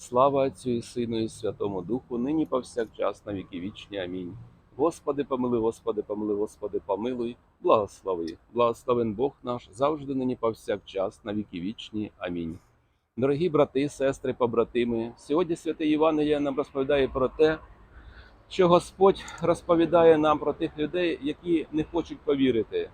Слава Отцю і Сину і Святому Духу, нині повсякчас на віки вічні. Амінь. Господи, помилуй, Господи, помилуй, Господи, помилуй, благослови. Благословен Бог наш завжди нині повсякчас на віки вічні. Амінь. Дорогі брати, сестри, побратими, сьогодні святий Євангеліє нам розповідає про те, що Господь розповідає нам про тих людей, які не хочуть повірити.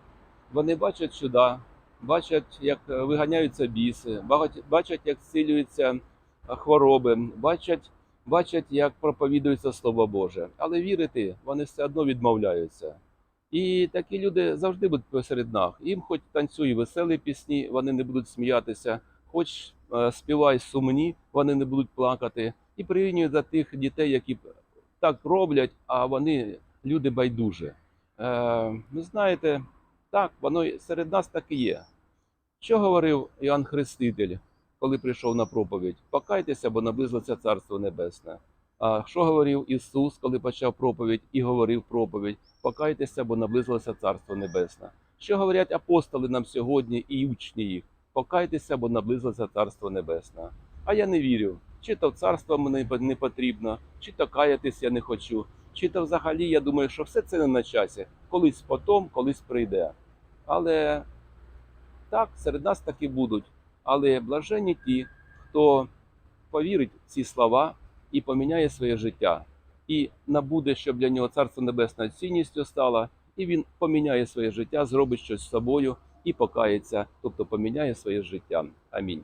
Вони бачать чуда, бачать, як виганяються біси, бачать, як зцілюються хвороби, бачать, бачать, як проповідується Слово Боже. Але вірити вони все одно відмовляються. І такі люди завжди будуть посеред нас. Їм хоч танцюй веселі пісні, вони не будуть сміятися, хоч е, співай сумні, вони не будуть плакати. І порівнюють за тих дітей, які так роблять, а вони люди байдужі. Е, ви знаєте, так, воно серед нас так і є. Що говорив Іоанн Хреститель, коли прийшов на проповідь? Покайтеся, бо наблизилося Царство Небесне. А що говорив Ісус, коли почав проповідь і говорив проповідь? Покайтеся, бо наблизилося Царство Небесне. Що говорять апостоли нам сьогодні і учні їх? Покайтеся, бо наблизилося Царство Небесне. А я не вірю. Чи то царство мені не потрібно, чи то каятись я не хочу, чи то взагалі я думаю, що все це не на часі. Колись потом, колись прийде. Але так, серед нас таки будуть. Але блаженні ті, хто повірить в ці слова і поміняє своє життя, і набуде, щоб для нього Царство Небесне цінністю стало, і він поміняє своє життя, зробить щось з собою і покається, тобто поміняє своє життя. Амінь.